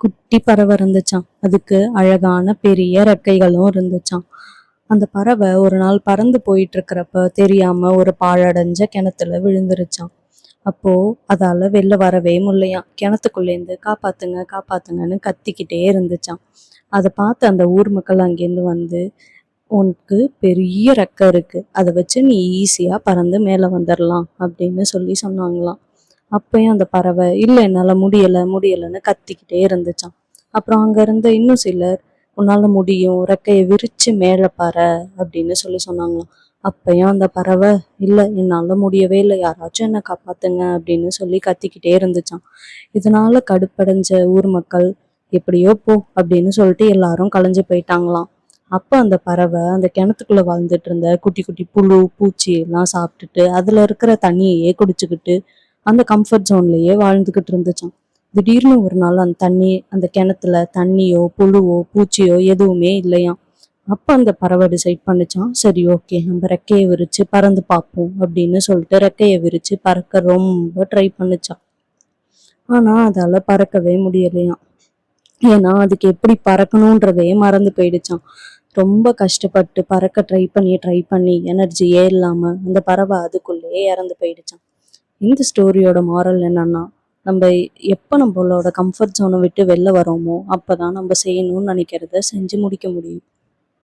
குட்டி பறவை இருந்துச்சான் அதுக்கு அழகான பெரிய ரெக்கைகளும் இருந்துச்சான் அந்த பறவை ஒரு நாள் பறந்து போயிட்டு இருக்கிறப்ப தெரியாம ஒரு பாழடைஞ்ச கிணத்துல விழுந்துருச்சாம். அப்போ அதால வெளில வரவே முடியலையாம் கிணத்துக்குள்ளேருந்து காப்பாத்துங்க காப்பாத்துங்கன்னு கத்திக்கிட்டே இருந்துச்சான் அதை பார்த்து அந்த ஊர் மக்கள் அங்கேருந்து வந்து உனக்கு பெரிய ரெக்கை இருக்கு. அதை வச்சு நீ ஈஸியா பறந்து மேலே வந்துடலாம் அப்படின்னு சொல்லி சொன்னாங்களாம். அப்பயும் அந்த பறவை இல்லை என்னால் முடியலை முடியலைன்னு கத்திக்கிட்டே இருந்துச்சான் அப்புறம் அங்கே இருந்த இன்னும் சிலர் உன்னால் முடியும் ரெக்கையை விரித்து மேலே பாரு அப்படின்னு சொல்லி சொன்னாங்களாம். அப்பயும் அந்த பறவை இல்லை என்னால் முடியவே இல்லை யாராச்சும் என்னை காப்பாத்துங்க அப்படின்னு சொல்லி கத்திக்கிட்டே இருந்துச்சான் இதனால கடுப்படைஞ்ச ஊர் மக்கள் எப்படியோ போ அப்படின்னு சொல்லிட்டு எல்லாரும் கலைஞ்சு போயிட்டாங்களாம். அப்போ அந்த பறவை அந்த கிணத்துக்குள்ள வாழ்ந்துட்டு இருந்த குட்டி குட்டி புழு பூச்சி எல்லாம் சாப்பிட்டுட்டு அதுல இருக்கிற தண்ணியையே குடிச்சுக்கிட்டு அந்த கம்ஃபர்ட் ஜோன்லயே வாழ்ந்துகிட்டு இருந்துச்சான் திடீர்னு ஒரு நாள் அந்த தண்ணி அந்த கிணத்துல தண்ணியோ புழுவோ பூச்சியோ எதுவுமே இல்லையாம். அப்ப அந்த பறவை டிசைட் பண்ணுச்சான் சரி ஓகே நம்ம ரெக்கையை விரிச்சு பறந்து பார்ப்போம் அப்படின்னு சொல்லிட்டு ரெக்கையை விரிச்சு பறக்க ரொம்ப ட்ரை பண்ணுச்சான் ஆனா அதால பறக்கவே முடியலையாம். ஏன்னா அதுக்கு எப்படி பறக்கணுன்றதே மறந்து போயிடுச்சான் ரொம்ப கஷ்டப்பட்டு பறக்க ட்ரை பண்ணி ட்ரை பண்ணி எனர்ஜியே இல்லாம அந்த பறவை அதுக்குள்ளேயே இறந்து போயிடுச்சான் இந்த ஸ்டோரியோட மாரல் என்னன்னா நம்ம எப்போ நம்மளோட கம்ஃபர்ட் ஜோனை விட்டு வெளில வரோமோ அப்பதான் நம்ம செய்யணும்னு நினைக்கிறத செஞ்சு முடிக்க முடியும்.